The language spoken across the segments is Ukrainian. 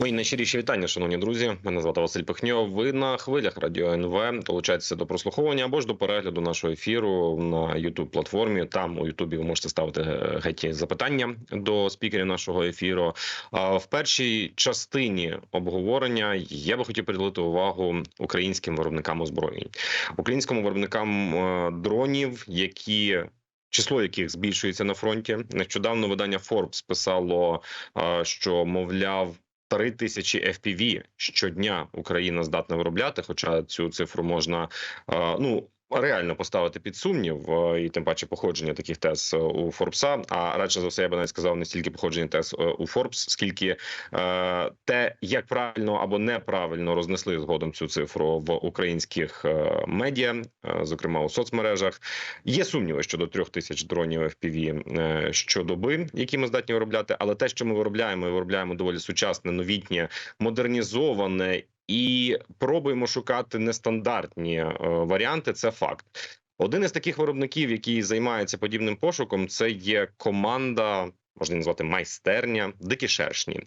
Мої найщиріші вітання, шановні друзі. Мене звати Василь Пихньо. Ви на хвилях радіо НВ. Долучайтеся до прослуховування або ж до перегляду нашого ефіру на youtube платформі. Там у Ютубі ви можете ставити е, геть запитання до спікерів нашого ефіру. В першій частині обговорення я би хотів приділити увагу українським виробникам озброєнь, українським виробникам е, дронів, які Число яких збільшується на фронті. Нещодавно видання Forbes писало, е, що мовляв. Три тисячі FPV щодня Україна здатна виробляти. Хоча цю цифру можна е, ну реально поставити під сумнів, е, і тим паче походження таких тез е, у Форбса. А радше за все я би навіть сказав не стільки походження тез е, у Форбс, скільки е, те, як правильно або неправильно рознесли згодом цю цифру в українських медіа, зокрема у соцмережах. Є сумніви щодо трьох тисяч дронів FPV щодоби, які ми здатні виробляти, але те, що ми виробляємо, і виробляємо доволі сучасне, новітнє, модернізоване і пробуємо шукати нестандартні е, варіанти. Це факт. Один із таких виробників, який займається подібним пошуком, це є команда. Можна назвати майстерня, дикі шершні.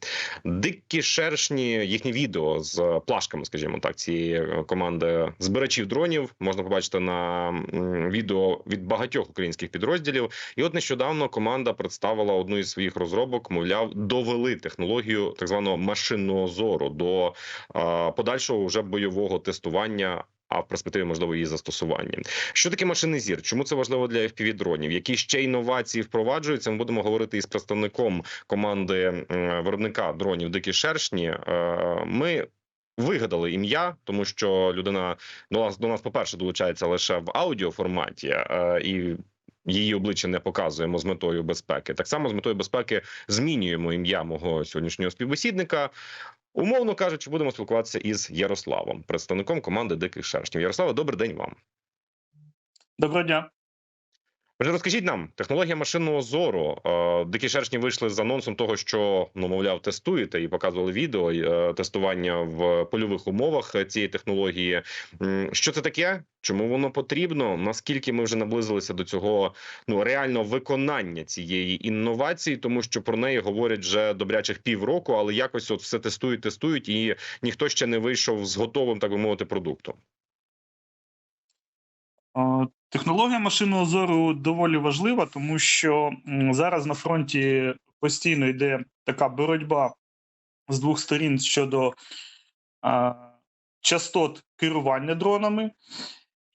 Дикі шершні, їхнє відео з плашками, скажімо так, цієї е, команди збирачів дронів можна побачити на відео від багатьох українських підрозділів. І от нещодавно команда представила одну із своїх розробок. Мовляв, довели технологію так званого машинного зору до е, подальшого вже бойового тестування. А в перспективі можливо її застосування. Що таке машинний зір? Чому це важливо для fpv дронів? Які ще інновації впроваджуються? Ми будемо говорити із представником команди виробника дронів Дикі шершні. Е, Ми вигадали ім'я, тому що людина до нас до нас, по перше, долучається лише в аудіоформаті е, і. Її обличчя не показуємо з метою безпеки. Так само з метою безпеки змінюємо ім'я мого сьогоднішнього співбесідника. Умовно кажучи, будемо спілкуватися із Ярославом, представником команди Диких Шершнів. Ярославе, добрий день вам. Доброго дня. Отже, розкажіть нам, технологія машинного зору. Е, Дикі шершні вийшли з анонсом того, що ну мовляв, тестуєте і показували відео е, тестування в польових умовах цієї технології. Що це таке? Чому воно потрібно? Наскільки ми вже наблизилися до цього ну реального виконання цієї інновації, тому що про неї говорять вже добрячих півроку, але якось от все тестують, тестують, і ніхто ще не вийшов з готовим, так би мовити, продуктом. Технологія машинного зору доволі важлива, тому що зараз на фронті постійно йде така боротьба з двох сторін щодо а, частот керування дронами,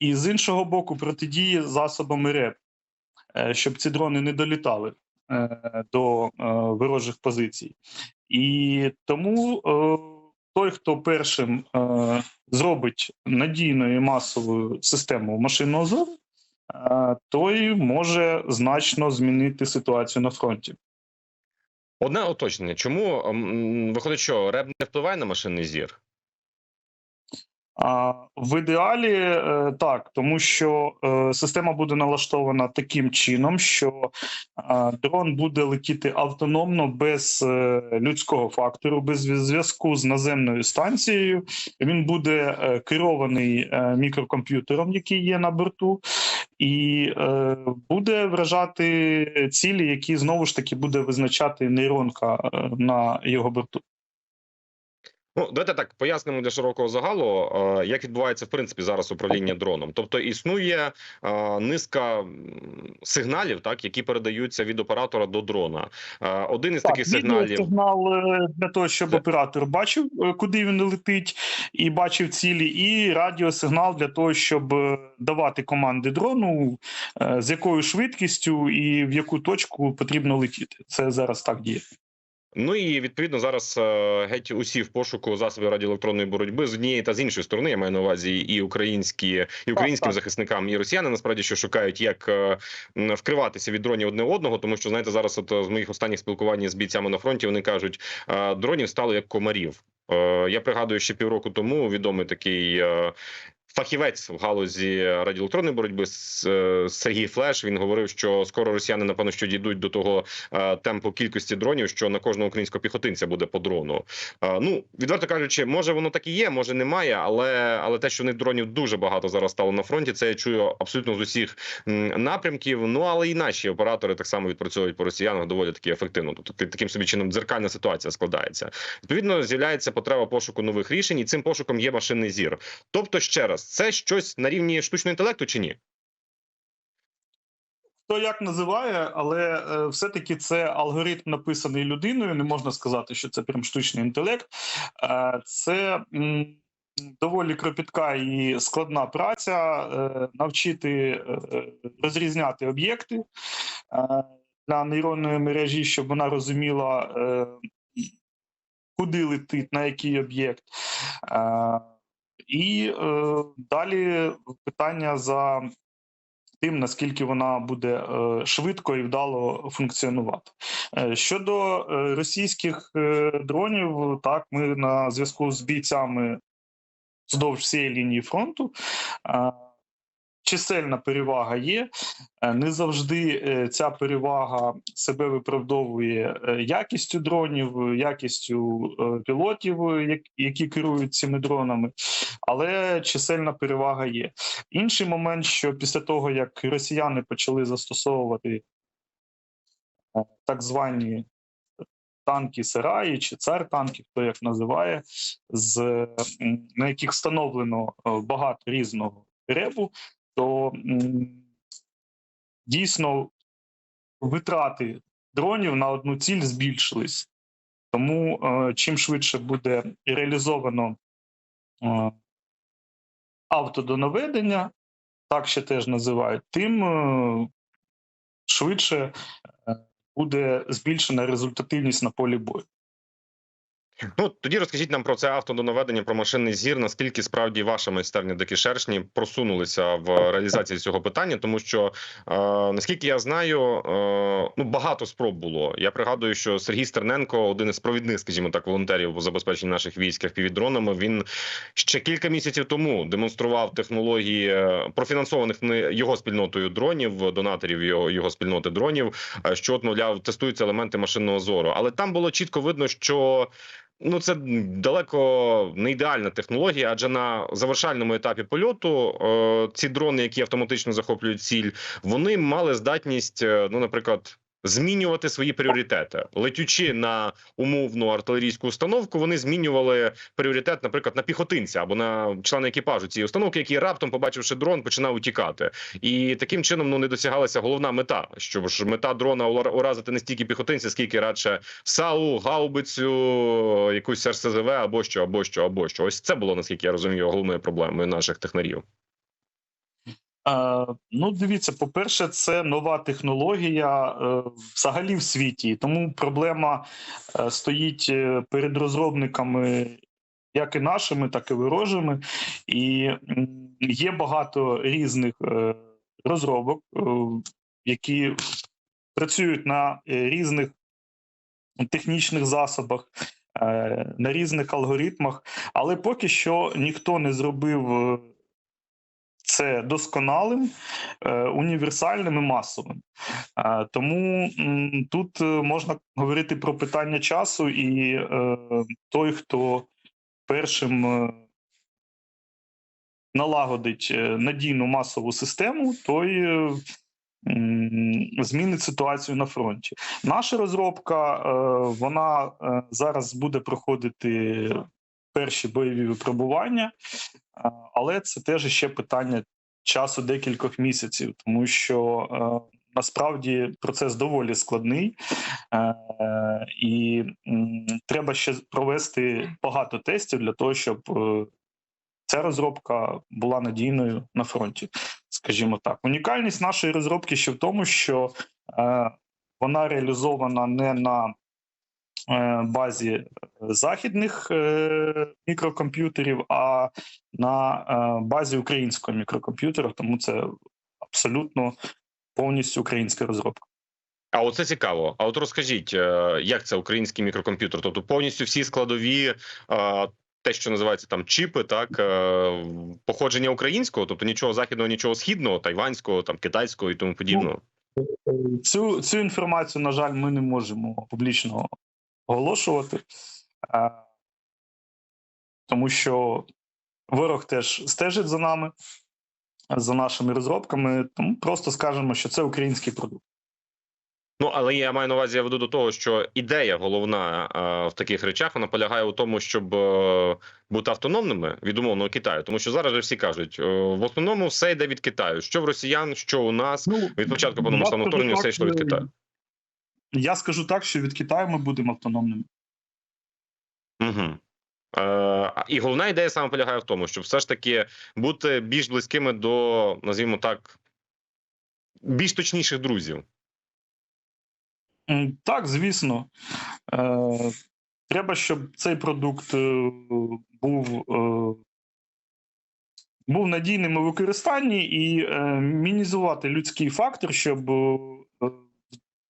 і з іншого боку, протидії засобами РЕП, е, щоб ці дрони не долітали е, до е, ворожих позицій. І тому той, хто першим е, зробить надійною масовою систему машинного зору, той може значно змінити ситуацію на фронті. Одне уточнення: чому виходить, що РЕБ не впливає на машинний зір? В ідеалі е, так, тому що е, система буде налаштована таким чином, що е, дрон буде летіти автономно без людського фактору, без зв'язку з наземною станцією. Він буде керований мікрокомп'ютером, який є на борту, і буде вражати цілі, які знову ж таки буде визначати нейронка на його борту. Ну, давайте так пояснимо для широкого загалу, е, як відбувається в принципі зараз управління дроном. Тобто існує е, низка сигналів, так які передаються від оператора до дрона. Е, Один із таких сигналів сигнал для того, щоб оператор бачив, куди він летить, і бачив цілі, і радіосигнал для того, щоб давати команди дрону, з якою швидкістю і в яку точку потрібно летіти. Це зараз так діє. Ну і відповідно зараз е, геть усі в пошуку засобів радіоелектронної боротьби з однієї та з іншої сторони. Я маю на увазі і українські, і українським так. захисникам, і росіяни насправді що шукають, як е, вкриватися від дронів одне одного, тому що знаєте, зараз от е, з моїх останніх спілкувань з бійцями на фронті вони кажуть, дронів стало як комарів. Я пригадую, ще півроку тому відомий такий. Фахівець в галузі радіоелектронної боротьби е, Сергій Флеш він говорив, що скоро росіяни напевно що дійдуть до того е, темпу кількості дронів, що на кожного українського піхотинця буде по дрону. Е, Ну відверто кажучи, може воно так і є, може немає, але але те, що них дронів дуже багато зараз стало на фронті, це я чую абсолютно з усіх напрямків. Ну але і наші оператори так само відпрацьовують по росіянах доволі таки ефективно. Тобто таким собі чином дзеркальна ситуація складається. Відповідно, з'являється потреба пошуку нових рішень, і цим пошуком є машинний зір. Тобто, ще раз, це щось на рівні штучного інтелекту чи ні? Хто як називає, але е, все-таки це алгоритм написаний людиною. Не можна сказати, що це прям штучний інтелект. Е, це доволі кропітка і складна праця е, навчити розрізняти об'єкти для нейронної мережі, щоб вона розуміла, куди летить, на який об'єкт. І е, далі питання за тим, наскільки вона буде е, швидко і вдало функціонувати. Е, Щодо е, російських е, дронів, так ми на зв'язку з бійцями вздовж всієї лінії фронту. Е, Чисельна перевага є. Е, Не завжди е, ця перевага себе виправдовує е, якістю дронів, якістю пілотів, які керують цими дронами, але чисельна перевага є. Інший момент, що після того, як росіяни почали застосовувати так звані танки Сараї чи цар танків, хто як називає, з, на яких встановлено багато різного ребу, то дійсно витрати дронів на одну ціль збільшились. Тому е, чим швидше буде реалізовано е, автодонаведення, так ще теж називають, тим е, швидше буде збільшена результативність на полі бою. Ну тоді розкажіть нам про це автодонаведення, про машинний зір. Наскільки справді ваша майстерня дикі шершні просунулися в реалізації цього питання, тому що е, наскільки я знаю, е, ну багато спроб було. Я пригадую, що Сергій Стерненко, один із провідних, скажімо так, волонтерів у забезпеченні наших військ FPV-дронами, Він ще кілька місяців тому демонстрував технології е, профінансованих його спільнотою дронів, донаторів його, його спільноти дронів, е, що от мовляв тестуються елементи машинного зору. Але там було чітко видно, що Ну, це далеко не ідеальна технологія, адже на завершальному етапі польоту е, ці дрони, які автоматично захоплюють ціль, вони мали здатність, е, ну, наприклад. Змінювати свої пріоритети, летючи на умовну артилерійську установку, вони змінювали пріоритет, наприклад, на піхотинця або на члена екіпажу цієї установки, який раптом, побачивши дрон, починав утікати. І таким чином ну не досягалася головна мета, щоб ж мета дрона ура- уразити не стільки піхотинця, скільки радше САУ, гаубицю, якусь РСЗВ або що, або що, або що. Ось це було наскільки я розумію, головною проблемою наших технарів. Е, ну, дивіться, по-перше, це нова технологія е, взагалі в світі. Тому проблема е, стоїть перед розробниками, як і нашими, так і ворожими. І є багато різних розробок, які працюють на різних технічних засобах. На різних алгоритмах, але поки що ніхто не зробив це досконалим, е, універсальним і масовим. Е, Тому тут е, можна говорити про питання часу, і той, хто першим налагодить надійну масову систему, той змінить ситуацію на фронті. Наша розробка вона зараз буде проходити перші бойові випробування. Але це теж ще питання часу декількох місяців, тому що е, насправді процес доволі складний, е, і треба ще провести багато тестів для того, щоб е, ця розробка була надійною на фронті. Скажімо так, унікальність нашої розробки ще в тому, що вона реалізована не на базі західних е, мікрокомп'ютерів, а на е, базі українського мікрокомп'ютера, тому це абсолютно повністю українська розробка. А оце цікаво. А от розкажіть, е, як це український мікрокомп'ютер? Тобто повністю всі складові е, те, що називається там чіпи, так е, походження українського, тобто нічого західного, нічого східного, тайванського, там китайського і тому подібного. Цю, цю інформацію, на жаль, ми не можемо публічно оголошувати, тому що ворог теж стежить за нами, за нашими розробками. Тому просто скажемо, що це український продукт. Ну але я маю на увазі, я веду до того, що ідея головна е, в таких речах вона полягає у тому, щоб е, бути автономними від умовного Китаю, тому що зараз же всі кажуть, е, в основному все йде від Китаю. Що в росіян, що у нас Ну, від початку повномасштабного вторгнення все йшло від Китаю. Я скажу так, що від Китаю ми будемо автономними. Угу. Е, і головна ідея саме полягає в тому, щоб все ж таки бути більш близькими до, назвімо так, більш точніших друзів. Так, звісно. Е, Треба, щоб цей продукт е, був, е, був надійним у використанні і е, мінімізувати людський фактор, щоб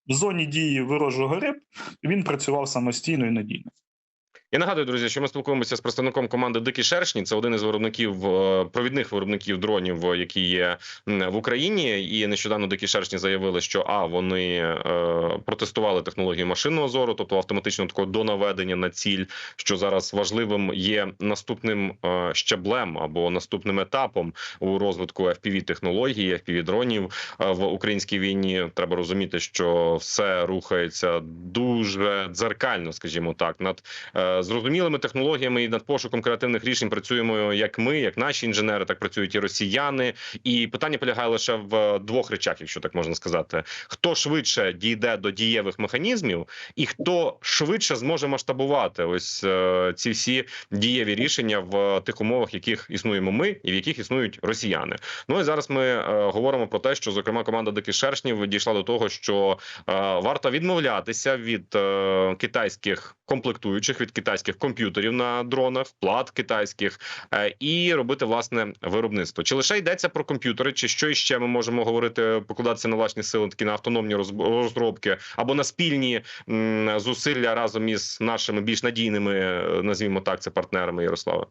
в зоні дії ворожого РЕП він працював самостійно і надійно. Я нагадую, друзі, що ми спілкуємося з представником команди Дикі Шершні. Це один із виробників е, провідних виробників дронів, е, які є в Україні. І нещодавно Дикі Шершні заявили, що а вони е, протестували технологію машинного зору, тобто автоматичного такого донаведення на ціль, що зараз важливим є наступним щаблем або наступним етапом у розвитку fpv технології, fpv дронів в українській війні. Треба розуміти, що все рухається дуже дзеркально, скажімо так, над зрозумілими технологіями і над пошуком креативних рішень працюємо як ми, як наші інженери, так працюють і росіяни. І питання полягає лише в двох речах, якщо так можна сказати: хто швидше дійде до дієвих механізмів, і хто швидше зможе масштабувати ось е, ці всі дієві рішення в тих умовах, в яких існуємо ми, і в яких існують росіяни. Ну і зараз ми е, говоримо про те, що зокрема команда диких шершнів дійшла до того, що е, варто відмовлятися від е, китайських комплектуючих від китайських комп'ютерів на дронах, плат китайських е, і робити власне виробництво. Чи лише йдеться про комп'ютери, чи що іще ми можемо говорити, покладатися на власні сили, такі на автономні роз- розробки або на спільні зусилля разом із нашими більш надійними, е, назвімо так, це партнерами Ярослава?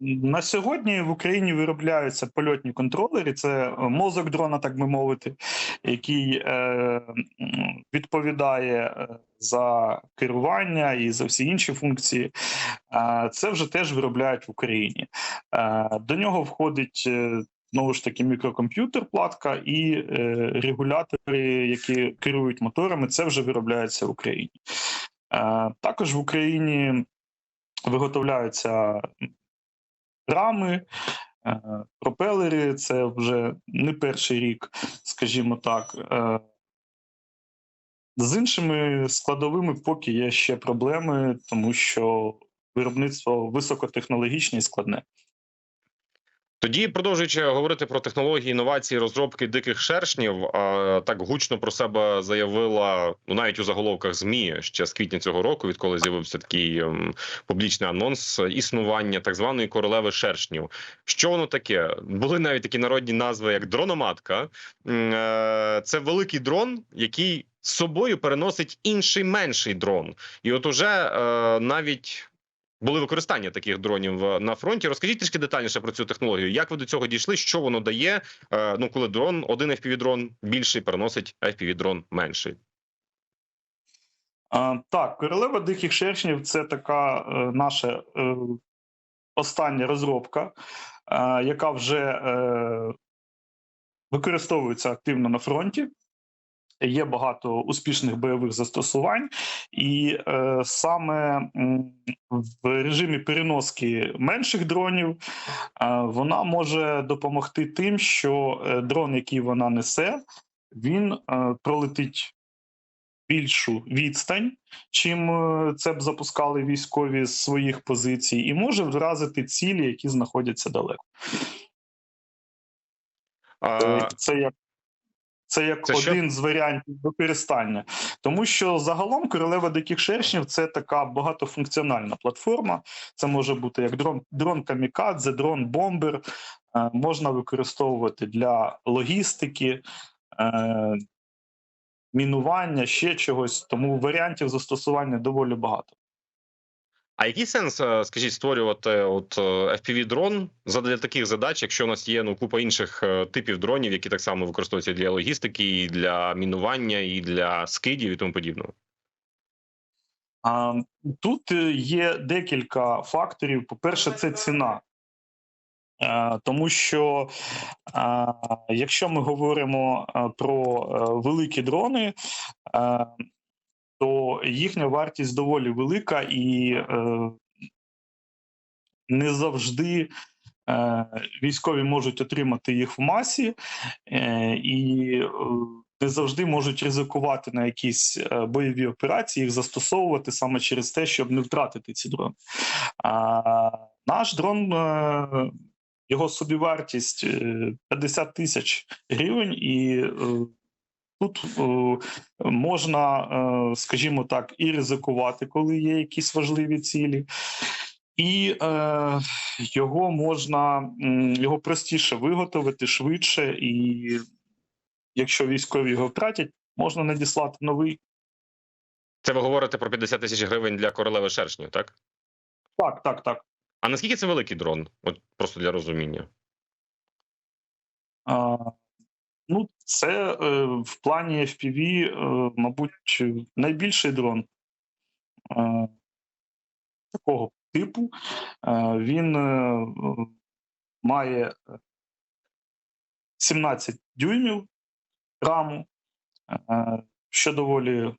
На сьогодні в Україні виробляються польотні контролери. Це е, мозок дрона, так би мовити, який е, відповідає е, за керування і за всі інші функції. Е, Це вже теж виробляють в Україні. До нього входить. Знову ж таки, мікрокомп'ютер, платка і регулятори, які керують моторами, це вже виробляється в Україні. Також в Україні виготовляються рами, е, пропелери. Це вже не перший рік, скажімо так. Е, З іншими складовими поки є ще проблеми, тому що виробництво високотехнологічне і складне. Тоді, продовжуючи говорити про технології, інновації, розробки диких шершнів, так гучно про себе заявила ну навіть у заголовках змі ще з квітня цього року, відколи з'явився такий ем, публічний анонс існування так званої королеви шершнів. Що воно таке? Були навіть такі народні назви, як дрономатка. Е, Це великий дрон, який з собою переносить інший менший дрон, і от уже е, навіть. Були використання таких дронів е, на фронті. Розкажіть трішки детальніше про цю технологію. Як ви до цього дійшли? Що воно дає? Е, Ну, коли дрон, один fpv дрон більший переносить fpv дрон менший. Так, королева диких шершнів це така е, наша остання розробка, яка вже використовується активно на фронті. Є багато успішних бойових застосувань, і е, саме в режимі переноски менших дронів е, вона може допомогти тим, що е, дрон, який вона несе, він е, пролетить більшу відстань, чим е, це б запускали військові з своїх позицій, і може вразити цілі, які знаходяться далеко. А, Це як це як Це що? один з варіантів використання, тому що загалом королева диких шершнів це така багатофункціональна платформа. Це може бути як дрон, дрон камікадзе, дрон бомбер. Е, можна використовувати для логістики, е, мінування, ще чогось. Тому варіантів застосування доволі багато. А який сенс, е, скажіть, створювати от fpv дрон задля таких задач, якщо у нас є ну купа інших е, типів дронів, які так само використовуються для логістики, і для мінування, і для скидів і тому подібного? Тут е, є декілька факторів. По-перше, це ціна. Е, Тому що е, якщо ми говоримо е, про е, великі дрони, е, то їхня вартість доволі велика і е, не завжди е, військові можуть отримати їх в масі, е, і е, не завжди можуть ризикувати на якісь е, бойові операції, їх застосовувати саме через те, щоб не втратити ці дрони. А наш дрон. е, Його собівартість е, 50 тисяч гривень, і е, тут е, можна, е, скажімо так, і ризикувати, коли є якісь важливі цілі, і е, його можна його простіше виготовити швидше, і якщо військові його втратять, можна надіслати новий. Це ви говорите про 50 тисяч гривень для королеви шершню, так? Так, так, так. А наскільки це великий дрон? От просто для розуміння. А, ну, це е, в плані FPV, е, мабуть, найбільший дрон е, такого типу. Е, він е, має 17 дюймів раму, е, що доволі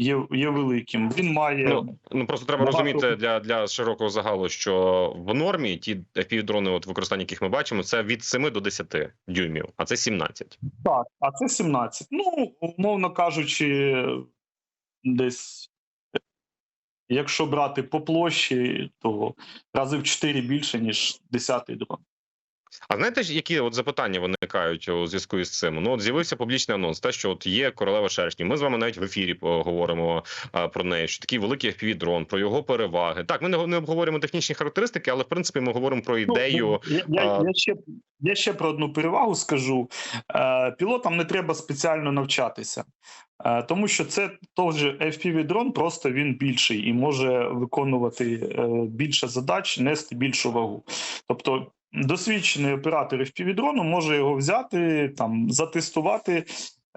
є, є великим. Він має. Ну, ну просто треба Багато- розуміти для, для широкого загалу, що в нормі ті FPV-дрони, от використання яких ми бачимо, це від 7 до 10 дюймів, а це 17. Так, а це 17. Ну, умовно кажучи, десь, якщо брати по площі, то рази в 4 більше, ніж 10-й дрон. А знаєте, ж, які от запитання виникають у зв'язку із цим? Ну, от з'явився публічний анонс, те, що от є королева шершні. Ми з вами навіть в ефірі поговоримо а, про неї, що такий великий FPV-дрон, про його переваги. Так, ми не, не обговоримо технічні характеристики, але в принципі ми говоримо про ідею. Ну, я, я, я, ще, я ще про одну перевагу скажу. Е, пілотам не треба спеціально навчатися, е, тому що це теж FPV-дрон, просто він більший і може виконувати е, більше задач, нести більшу вагу. Тобто досвідчений оператор FPV-дрону може його взяти, там, затестувати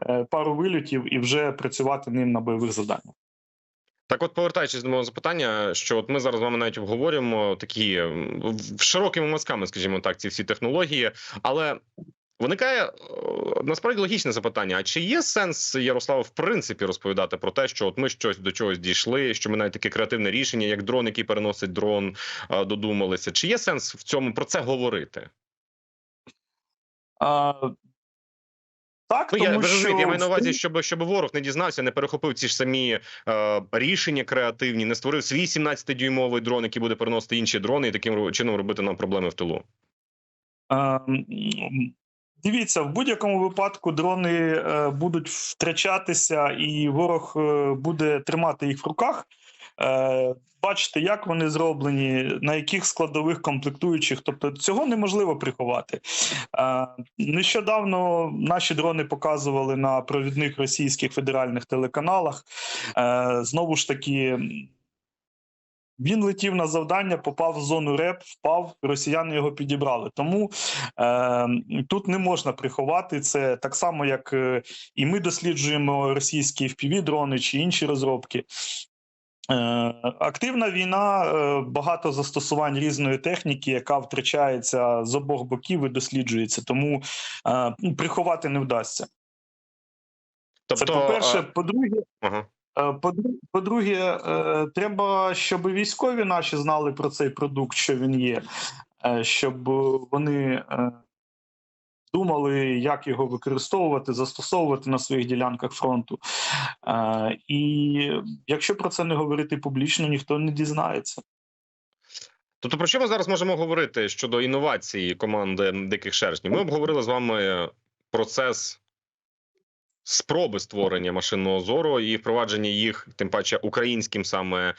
е, пару вильотів і вже працювати ним на бойових завданнях. Так, от повертаючись до мого запитання, що от ми зараз з вами навіть обговорюємо такі широкими мазками, скажімо так, ці всі технології, але виникає е, насправді логічне запитання: а чи є сенс Ярослав в принципі розповідати про те, що от ми щось до чогось дійшли, що ми навіть таке креативне рішення, як дрон, який переносить дрон, е, додумалися? Чи є сенс в цьому про це говорити? А, так, Ну, я тому ви розумієте, я маю на увазі, щоб щоб ворог не дізнався, не перехопив ці ж самі е, рішення креативні, не створив свій 17-дюймовий дрон, який буде переносити інші дрони, і таким чином робити нам проблеми в тилу. Дивіться, в будь-якому випадку дрони е, будуть втрачатися, і ворог е, буде тримати їх в руках. Е, Бачите, як вони зроблені, на яких складових комплектуючих. Тобто цього неможливо приховати. Нещодавно наші дрони показували на провідних російських федеральних телеканалах. Знову ж таки, він летів на завдання, попав в зону РЕП, впав, росіяни його підібрали. Тому е, тут не можна приховати це так само, як е, і ми досліджуємо російські FPV-дрони чи інші розробки. Е, активна війна, е, багато застосувань різної техніки, яка втрачається з обох боків і досліджується. Тому е, приховати не вдасться. Це Тобто, по-перше, е, по-друге, ага. Е, По-друге, е, треба, щоб військові наші знали про цей продукт, що він є, е, щоб вони думали, як його використовувати, застосовувати на своїх ділянках фронту. І якщо про це не говорити публічно, ніхто не дізнається. Тобто, про що ми зараз можемо говорити щодо інновації команди диких шершнів? Ми обговорили з вами процес спроби створення машинного зору і впровадження їх, тим паче українським саме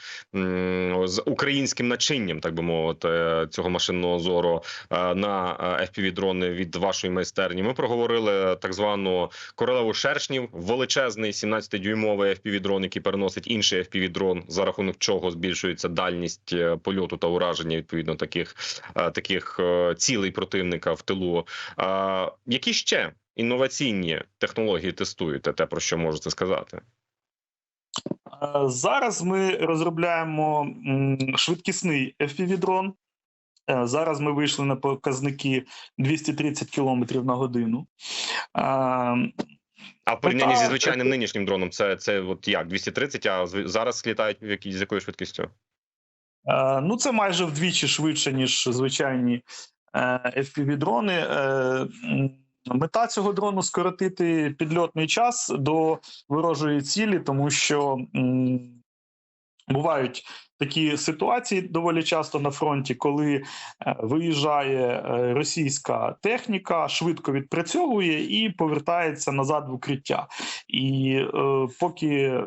з українським начинням, так би мовити, е, цього машинного зору е, на fpv дрони від вашої майстерні. Ми проговорили так звану королеву шершнів, величезний 17-дюймовий fpv дрон, який переносить інший fpv дрон, за рахунок чого збільшується дальність е, польоту та ураження відповідно таких, е, таких е, цілей противника в тилу. Які ще інноваційні технології тестуєте? Те про що можете сказати? Е, Зараз ми розробляємо швидкісний FPV-дрон. Е, Зараз ми вийшли на показники 230 км на годину. Е, А в порівнянні зі звичайним нинішнім дроном, це, це от як 230, а зараз літають в якій, з якою швидкістю? Ну, це майже вдвічі швидше, ніж звичайні е, FPV-дрони. Мета цього дрону скоротити підльотний час до ворожої цілі, тому що бувають такі ситуації доволі часто на фронті, коли е, виїжджає е, російська техніка, швидко відпрацьовує і повертається назад в укриття. І е, поки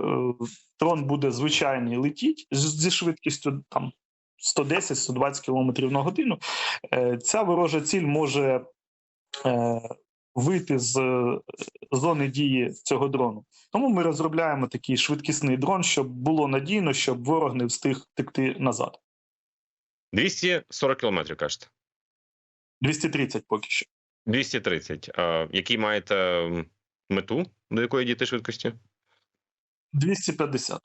дрон буде звичайний летіть зі швидкістю там 110-120 км на годину, ця ворожа ціль може вийти з е, зони дії цього дрону. Тому ми розробляємо такий швидкісний дрон, щоб було надійно, щоб ворог не встиг текти назад. 240 кілометрів, кажете. 230 поки що. 230. А, який маєте мету, до якої дійти швидкості? 250.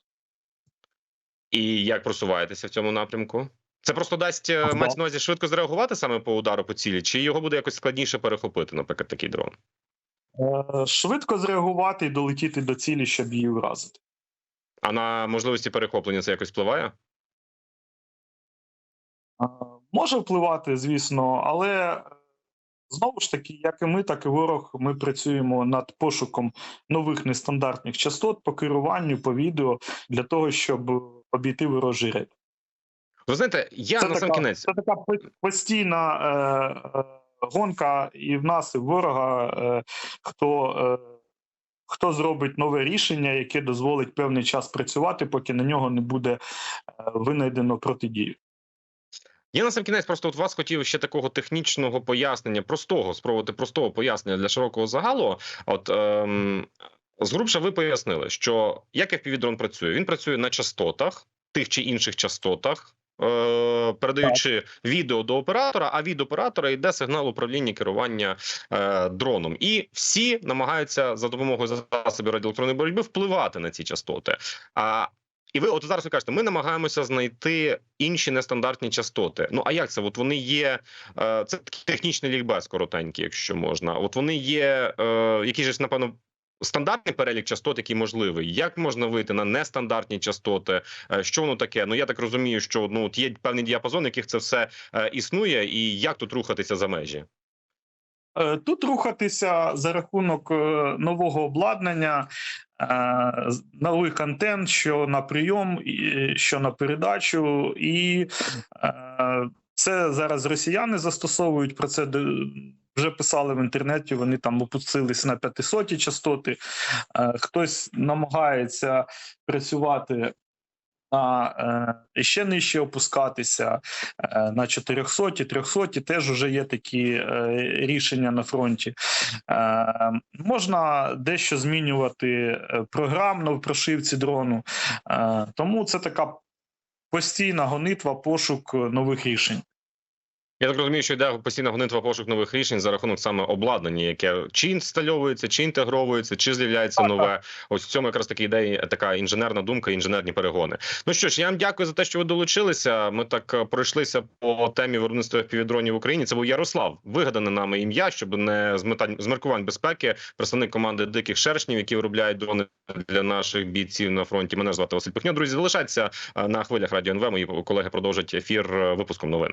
І як просуваєтеся в цьому напрямку? Це просто дасть е, Ага. мається на увазі швидко зреагувати саме по удару по цілі, чи його буде якось складніше перехопити, наприклад, такий дрон? Е, Швидко зреагувати і долетіти до цілі, щоб її вразити. А на можливості перехоплення це якось впливає? Е, Може впливати, звісно, але знову ж таки, як і ми, так і ворог, ми працюємо над пошуком нових нестандартних частот по керуванню, по відео для того, щоб обійти ворожий рейд. Ви знаєте, я Це на сам така- кінець Це така постійна е, е, гонка і в нас, і в ворога, е, хто, е, хто зробить нове рішення, яке дозволить певний час працювати, поки на нього не буде е, винайдено протидію. Я на сам кінець просто от вас хотів ще такого технічного пояснення, простого спробувати простого пояснення для широкого загалу. От ем, згрубше ви пояснили, що як FPV-дрон працює? Він працює на частотах, тих чи інших частотах. Е, Передаючи відео до оператора, а від оператора йде сигнал управління керування е, дроном, і всі намагаються за допомогою засобів радіоелектронної боротьби впливати на ці частоти. А і ви от зараз ви кажете, ми намагаємося знайти інші нестандартні частоти. Ну а як це? От вони є е, це такий технічний лікбез коротенький, якщо можна. От вони є е, який ж, напевно. Стандартний перелік частот, який можливий, як можна вийти на нестандартні частоти? Е, Що воно таке? Ну я так розумію, що ну от є певний діапазон, яких це все е, існує, і як тут рухатися за межі? Е, Тут рухатися за рахунок нового обладнання, нових антенн, що на прийом, що на передачу, і це зараз росіяни застосовують про це. Вже писали в інтернеті, вони там опустились на 500 частоти. Е, Хтось намагається працювати на е, ще нижче опускатися е, на 400, 300 теж вже є такі рішення на фронті. Можна дещо змінювати програмно в прошивці дрону, тому це така постійна гонитва, пошук нових рішень. Я так розумію, що йде постійна гонитва пошук нових рішень за рахунок саме обладнання, яке чи інстальовується, чи інтегровується, чи з'являється нове. Ось в цьому якраз таки ідея така інженерна думка, інженерні перегони. Ну що ж, я вам дякую за те, що ви долучилися. Ми так е, пройшлися по темі виробництва півдронів в Україні. Це був Ярослав, вигадане нами ім'я, щоб не зметань з міркувань безпеки, представник команди диких шершнів, які виробляють дрони для наших бійців на фронті. Мене звати Василь Пихньо. Друзі, залишайтеся е, на хвилях радіо НВ. Мої колеги продовжать ефір е, випуском новин.